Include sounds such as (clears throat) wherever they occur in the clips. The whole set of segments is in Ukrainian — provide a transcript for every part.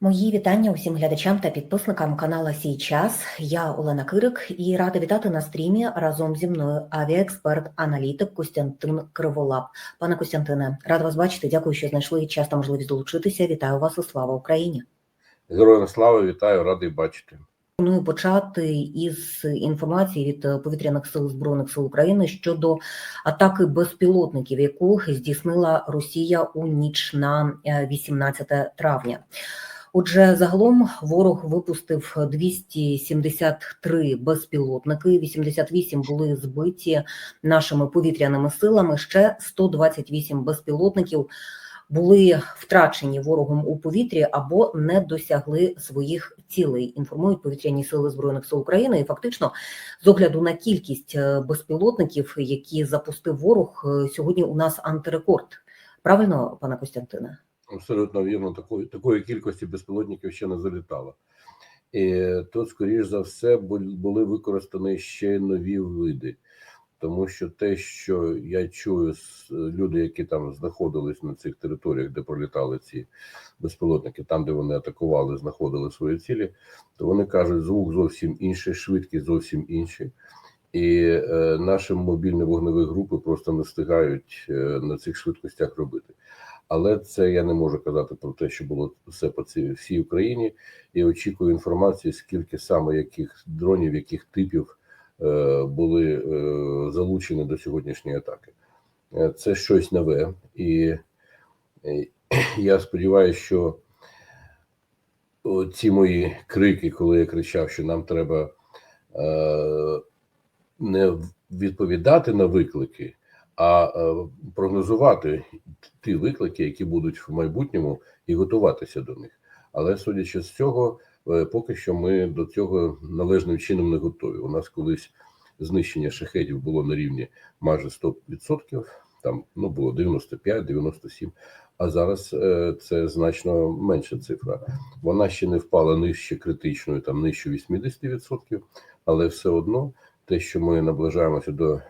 Мої вітання усім глядачам та підписникам канала Сій час. Я Олена Кирик і рада вітати на стрімі разом зі мною авіаексперт, аналітик Костянтин Криволап. Пане Костянтине, рада вас бачити. Дякую, що знайшли час та можливість долучитися. Вітаю вас і слава Україні. Героям слави, вітаю, радий бачити. Пропоную почати із інформації від е, повітряних сил збройних сил України щодо атаки безпілотників, яку здійснила Росія у ніч на е, 18 травня. Отже, загалом ворог випустив 273 безпілотники, 88 були збиті нашими повітряними силами. Ще 128 безпілотників були втрачені ворогом у повітрі або не досягли своїх цілей. Інформують повітряні сили збройних сил України. І фактично, з огляду на кількість е, безпілотників, які запустив ворог, е, сьогодні у нас антирекорд. Правильно, пане Костянтине? Абсолютно вірно, такої такої кількості безпілотників ще не залітало. І тут, скоріш за все, були використані ще нові види, тому що те, що я чую люди, які там знаходились на цих територіях, де пролітали ці безпілотники, там, де вони атакували, знаходили свої цілі, то вони кажуть, звук зовсім інший, швидкість зовсім інші. І е, наші мобільні вогневі групи просто не встигають е, на цих швидкостях робити. Але це я не можу казати про те, що було все по цій всій Україні. Я очікую інформації, скільки саме яких дронів, яких типів е, були е, залучені до сьогоднішньої атаки. Е, це щось нове, і е, (clears throat) я сподіваюся, що ці мої крики, коли я кричав, що нам треба е, не відповідати на виклики, а е, прогнозувати ті виклики, які будуть в майбутньому, і готуватися до них. Але судячи з цього, е, поки що ми до цього належним чином не готові. У нас колись знищення шахедів було на рівні майже 100%, там ну було 95-97%, а зараз е, це значно менша цифра. Вона ще не впала нижче критичної, там нижче 80%, але все одно те, що ми наближаємося до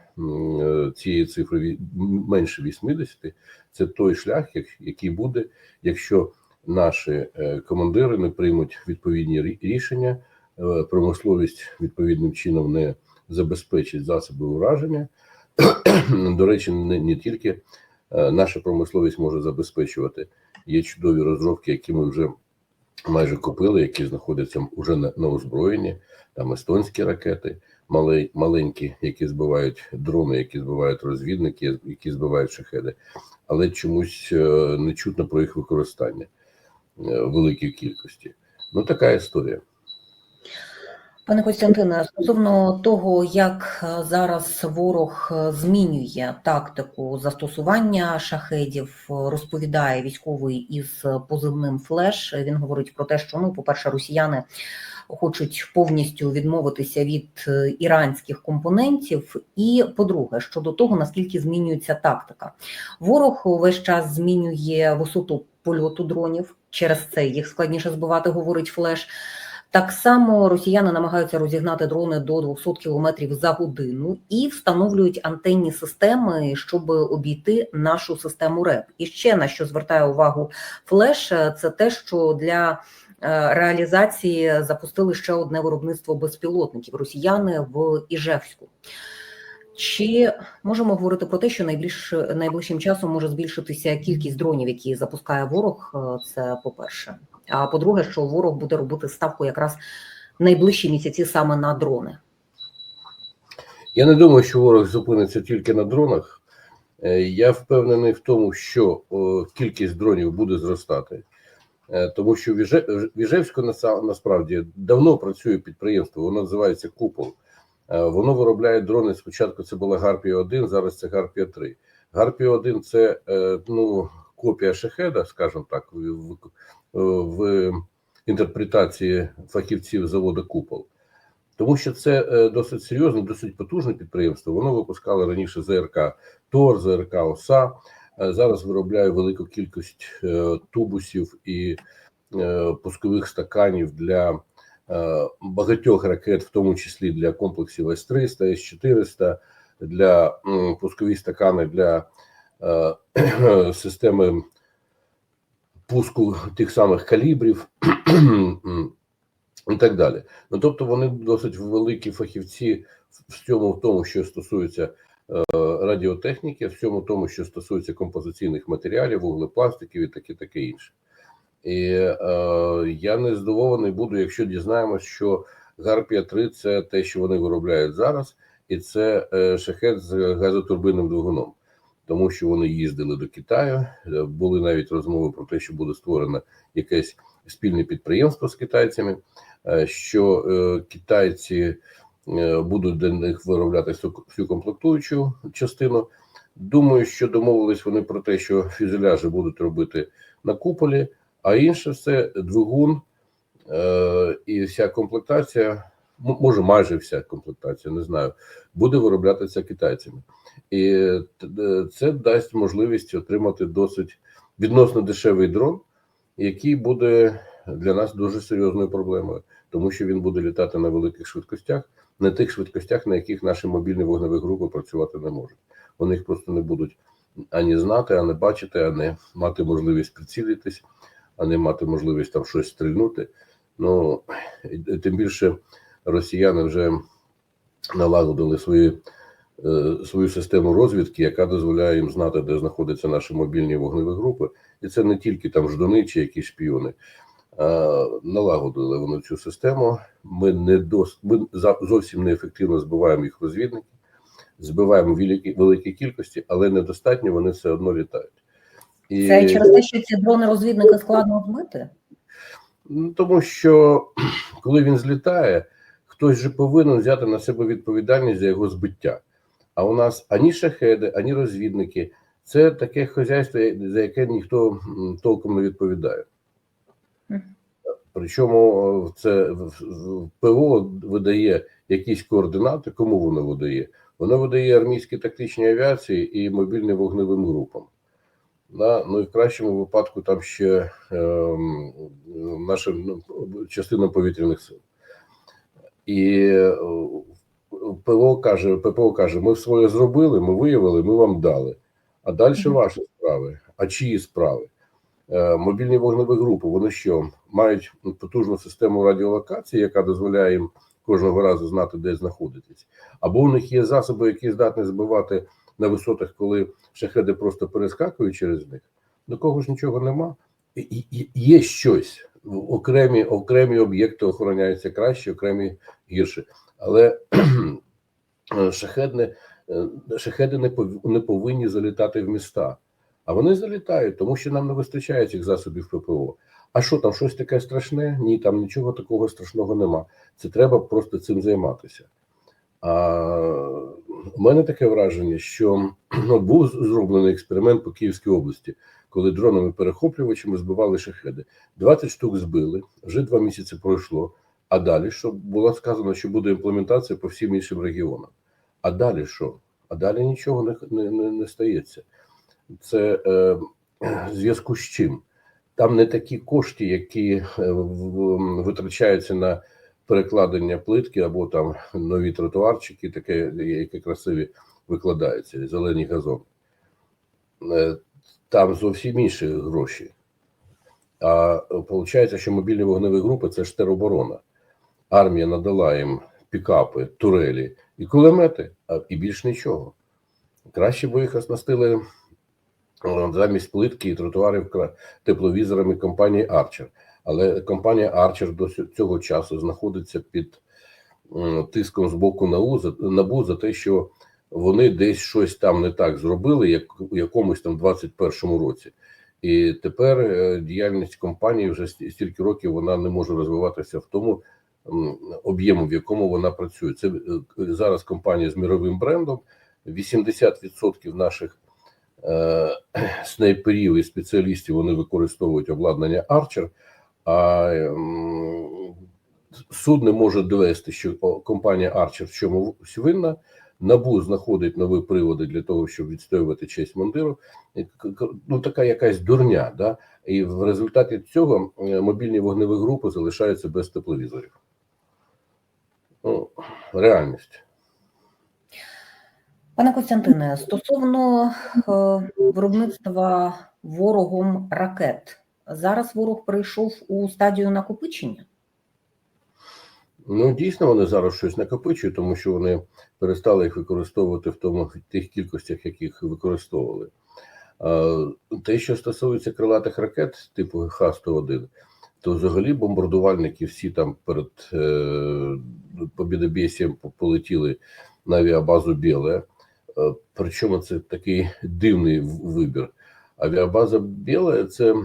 цієї цифри менше 80, це той шлях, який буде, якщо наші е, командири не приймуть відповідні рішення, е, промисловість відповідним чином не забезпечить засоби ураження. (clears throat) До речі, не, не тільки е, наша промисловість може забезпечувати. Є чудові розробки, які ми вже майже купили, які знаходяться вже на, на озброєнні, там естонські ракети, мале- маленькі, які збивають дрони, які збивають розвідники, які збивають шахеди, але чомусь е, не чутно про їх використання е, в великій кількості. Ну, така історія. Пане Костянтине, стосовно того, як е, зараз ворог змінює тактику застосування шахедів, розповідає військовий із позивним флеш. Він говорить про те, що ну, по-перше, росіяни хочуть повністю відмовитися від е, іранських компонентів, і по-друге, щодо того, наскільки змінюється тактика. Ворог увесь час змінює висоту польоту дронів. Через це їх складніше збивати, говорить флеш. Так само росіяни намагаються розігнати дрони до 200 км за годину і встановлюють антенні системи, щоб обійти нашу систему РЕП. І ще на що звертає увагу флеш, е, це те, що для реалізації запустили ще одне виробництво безпілотників росіяни в Іжевську. Чи можемо говорити про те, що найближч, найближчим часом може збільшитися кількість дронів, які запускає ворог? Е, Це по-перше. А по-друге, що ворог буде робити ставку якраз найближчі місяці саме на дрони. Я не думаю, що ворог зупиниться тільки на дронах. Е, Я впевнений в тому, що кількість дронів буде зростати, Е, тому що в Іже- Іжевську насправді давно працює підприємство, воно називається Купол. Е, Воно виробляє дрони. Спочатку це була Гарпія 1 зараз це Гарпія 3 Гарпія 1 це е, ну, копія шахеда, скажімо так, в, в, інтерпретації фахівців заводу Купол. Тому що це е, досить серйозне, досить потужне підприємство. Воно випускало раніше ЗРК ТОР, ЗРК ОСА. Е, Зараз виробляє велику кількість е, тубусів і е, пускових стаканів для багатьох ракет, в тому числі для комплексів С-300, С-400, для пускові стакани для (clears throat) системи пуску тих самих калібрів і так далі. Ну тобто вони досить великі фахівці в цьому, в тому, що стосується радіотехніки, в цьому тому, що стосується композиційних матеріалів, вуглепластиків і таке таке інше. І е, я не здивований буду, якщо дізнаємось, що Гарпія 3 це те, що вони виробляють зараз, і це е, шахет з газотурбинним двигуном, тому що вони їздили до Китаю. е, Були навіть розмови про те, що буде створено якесь спільне підприємство з китайцями, е, що е, китайці е, будуть для них виробляти всю, комплектуючу частину. Думаю, що домовились вони про те, що фюзеляжі будуть робити на куполі, а інше все двигун е, і вся комплектація, може майже вся комплектація, не знаю, буде вироблятися китайцями. І це дасть можливість отримати досить відносно дешевий дрон, який буде для нас дуже серйозною проблемою, тому що він буде літати на великих швидкостях, на тих швидкостях, на яких наші мобільні вогневі групи працювати не можуть. Вони їх просто не будуть ані знати, ані бачити, ані мати можливість прицілитись, ані мати можливість там щось стрільнути. Ну тим більше росіяни вже налагодили свої, е, свою систему розвідки, яка дозволяє їм знати, де знаходяться наші мобільні вогневі групи. І це не тільки там ждуни чи якісь шпіони. А, налагодили вони цю систему. Ми не дос... ми зовсім неефективно збиваємо їх розвідників, збиваємо великі, великі кількості, але недостатньо вони все одно літають. І... Це через те, що ці дрони-розвідники складно збити? Ну, тому що (clears throat) коли він злітає, хтось же повинен взяти на себе відповідальність за його збиття. А у нас ані шахеди, ані розвідники це таке хазяйство, за яке ніхто толком не відповідає. Причому е, це ПВО видає якісь координати. Кому воно видає? Воно видає армійській тактичній авіації і мобільним вогневим групам. Да? Ну і в кращому випадку там ще ем, наша ну, частина повітряних сил. І е, ПВО каже, ППО каже: ми своє зробили, ми виявили, ми вам дали. А далі Мгм. ваші справи. А чиї справи? Е, Мобільні вогневі групи, вони що мають потужну систему радіолокації, яка дозволяє їм кожного разу знати, де знаходитись. Або у них є засоби, які здатні збивати на висотах, коли шахеди просто перескакують через них. До кого ж нічого нема. Є щось. Окремі, окремі об'єкти охороняються краще, окремі гірше. Але е, шахедне, е, шахеди не повинні залітати в міста. А вони залітають, тому що нам не вистачає цих засобів ППО. А що там, щось таке страшне? Ні, там нічого такого страшного нема. Це треба просто цим займатися. А у мене таке враження, що ну, був зроблений експеримент по Київській області, коли дронами перехоплювачами збивали шахеди. 20 штук збили, вже два місяці пройшло. А далі що було сказано, що буде імплементація по всім іншим регіонам. А далі що? А далі нічого не, не, не, не стається. Це е, в зв'язку з чим? Там не такі кошти, які е, витрачаються на перекладення плитки або там нові тротуарчики, таке, які красиві викладаються, зелені газони. Е, Там зовсім інші гроші. А виходить, що мобільні вогневі групи це ж тероборона. Армія надала їм пікапи, турелі і кулемети, а і більш нічого. Краще б їх оснастили замість плитки і тротуарів тепловізорами компанії Archer. Але компанія Archer до цього часу знаходиться під тиском з боку НАБУ за те, що вони десь щось там не так зробили, як у якомусь там 21-му році. І тепер е, діяльність компанії вже стільки років вона не може розвиватися в тому об'єму, в якому вона працює. Це е, зараз компанія з міровим брендом. 80% наших снайперів і спеціалістів вони використовують обладнання Archer, а суд не може довести, що компанія Archer в чомусь винна. Набу знаходить нові приводи для того, щоб відстоювати честь к- Ну, така якась дурня. Да? І в результаті цього е, мобільні вогневі групи залишаються без тепловізорів. Ну, реальність. Пане Костянтине, стосовно е, виробництва ворогом ракет, Зараз ворог прийшов у стадію накопичення. Ну, дійсно, вони зараз щось накопичують, тому що вони перестали їх використовувати в тому в тих кількостях, яких використовували. Те, що стосується крилатих ракет, типу Х-101, то взагалі бомбардувальники всі там перед е, Побєдобєсієм полетіли на авіабазу Біле. Е, Причому це такий дивний вибір. Авіабаза Біле це е,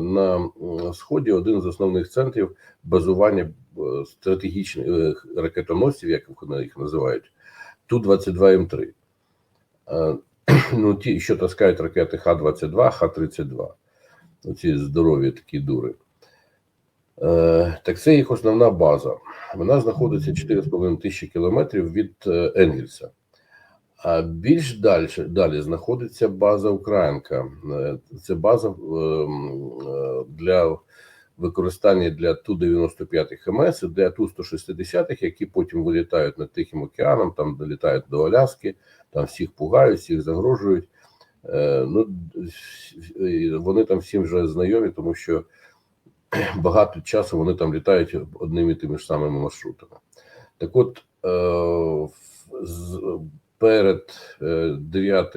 на сході один з основних центрів базування е, стратегічних ракетоносців, як вони їх називають, Ту-22М3. Е, (clears throat) Ну, ті, що таскають ракети Х-22, Х-32. Оці здорові такі дури. Е, Так це їх основна база. Вона знаходиться 4,5 тисячі кілометрів від Енгельса. А більш далі, далі знаходиться база Українка. Е, Це база е, м, е, для використання для Ту-95 ХМС, і для Ту-160, які потім вилітають над Тихим океаном, там долітають до Аляски, там всіх пугають, всіх загрожують. Е, Ну, вони там всім вже знайомі, тому що (clears throat) багато часу вони там літають одними і тими ж самими маршрутами. Так от, перед е, 9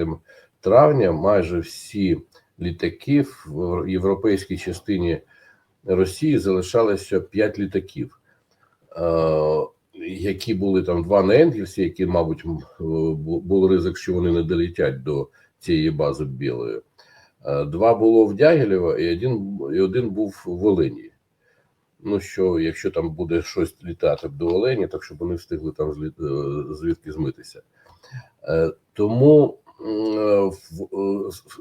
травня майже всі літаки в європейській частині Росії залишалося 5 літаків, е, які були там два на Енгельсі, які, мабуть, е, бу- був ризик, що вони не долетять до цієї бази білої. Е, Два було в Дягілєво, і один, і один був в Волині. Ну що, якщо там буде щось літати до Олені, так щоб вони встигли там е, звідки змитися. Е, Тому, е, е,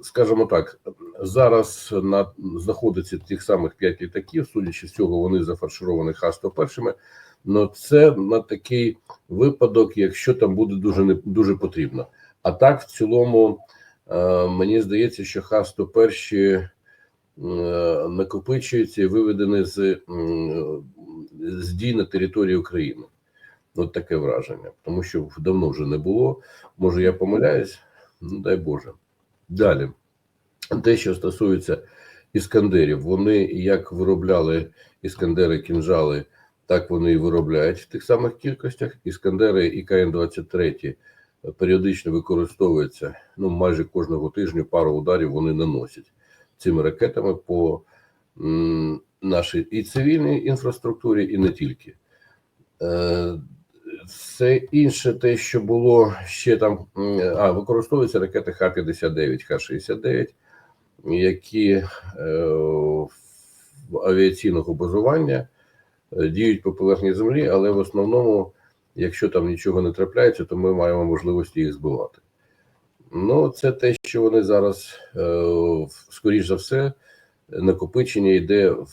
скажімо так, зараз на знаходиться тих самих п'ять літаків. Судячи з цього, вони зафаршировані Х-101. Ну це на такий випадок, якщо там буде дуже не дуже потрібно. А так, в цілому, мені здається, що Х-101 е, накопичується і виведені з, з дій на території України. От таке враження, тому що давно вже не було. Може, я помиляюсь, ну дай Боже. Далі, те, що стосується іскандерів, вони як виробляли іскандери кінжали, так вони і виробляють в тих самих кількостях. Іскандери і КН-23 періодично використовуються. Ну, майже кожного тижня пару ударів вони наносять цими ракетами по нашій і цивільній інфраструктурі, і не тільки. Е, Все інше, те, що було ще там, а використовуються ракети Х-59, Х-69, які е, авіаційного базування е, діють по поверхні землі, але в основному, якщо там нічого не трапляється, то ми маємо можливості їх збивати. Ну, це те, що вони зараз, е, скоріш за все, накопичення йде в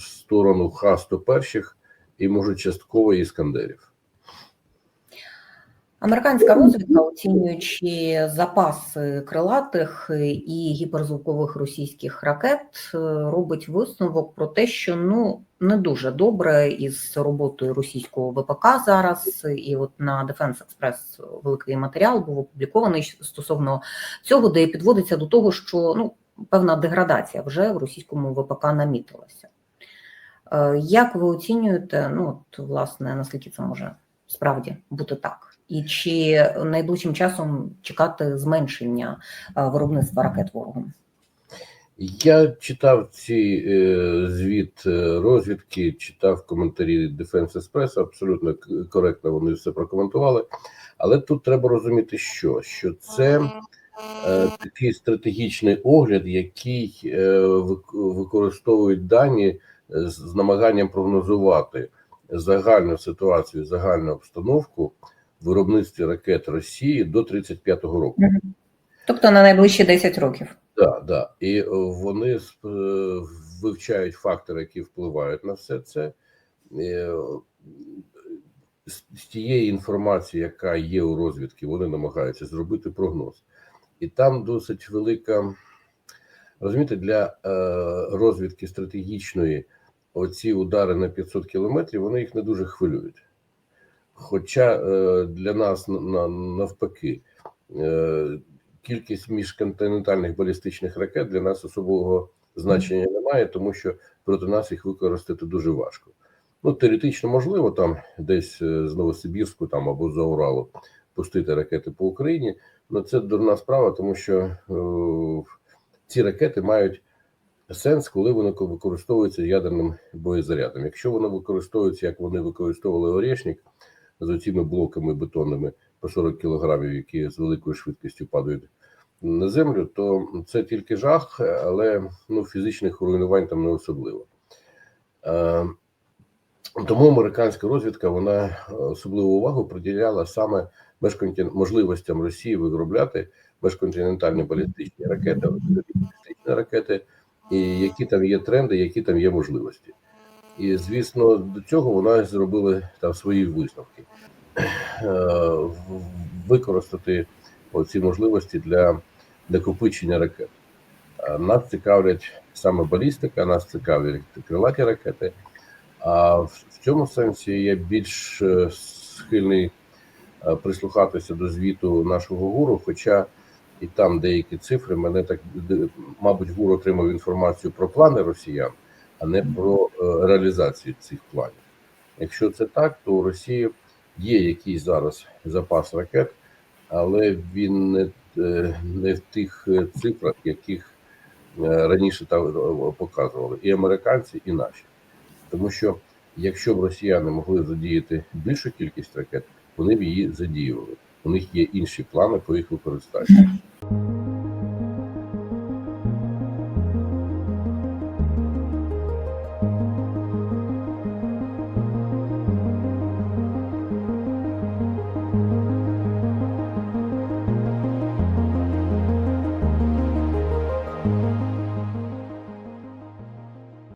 сторону Х-101 і, може, частково іскандерів. Американська розвідка, оцінюючи запаси крилатих і гіперзвукових російських ракет, е, робить висновок про те, що ну не дуже добре із роботою російського ВПК зараз. І от на Defense Express великий матеріал був опублікований стосовно цього, де підводиться до того, що ну певна деградація вже в російському ВПК намітилася. Е, Як ви оцінюєте, ну от власне наскільки це може справді бути так? І чи найближчим часом чекати зменшення е, виробництва ракет ворогом? Я читав ці е, звіт е, розвідки, читав коментарі Defense Express, абсолютно коректно вони все прокоментували. Але тут треба розуміти, що, що це е, такий стратегічний огляд, який е, використовують дані з, намаганням прогнозувати загальну ситуацію, загальну обстановку виробництві ракет Росії до 35-го року. Тобто на найближчі 10 років. Так, да. І е, вони е, вивчають фактори, які впливають на все це. Е, З тієї інформації, яка є у розвідки, вони намагаються зробити прогноз. І там досить велика, розумієте, для розвідки стратегічної оці удари на 500 кілометрів, вони їх не дуже хвилюють. Хоча е, для нас на- на- навпаки, е, кількість міжконтинентальних балістичних ракет для нас особливого значення не має, тому що проти нас їх використати дуже важко. Ну, теоретично можливо, там десь е, з Новосибірську там або з Уралу пустити ракети по Україні. але це дурна справа, тому що е, ці ракети мають сенс, коли вони використовуються ядерним боєзарядом. Якщо вони використовуються, як вони використовували Орєшнік, з цими блоками бетонними по 40 кілограмів, які з великою швидкістю падають на землю, то це тільки жах, але ну, фізичних руйнувань там не особливо. Е, тому американська розвідка вона особливу увагу приділяла саме межконтин... можливостям Росії виробляти межконтинентальні балістичні ракети, балістичні ракети, і які там є тренди, які там є можливості. І звісно, до цього вона зробила там свої висновки. Е, використати ці можливості для накопичення ракет. Е, Нас цікавлять саме балістика, нас цікавлять крилаті ракети. А в цьому сенсі я більш е, схильний прислухатися до звіту нашого гуру, хоча і там деякі цифри мене так мабуть, гур отримав інформацію про плани росіян, а не про е, реалізацію цих планів. Якщо це так, то у Росії є якийсь зараз запас ракет, але він не, е, не в тих е, цифрах, яких раніше там показували і американці, і наші. Тому що якщо б росіяни могли задіяти більшу кількість ракет, вони б її задіювали. У них є інші плани по їх використанню.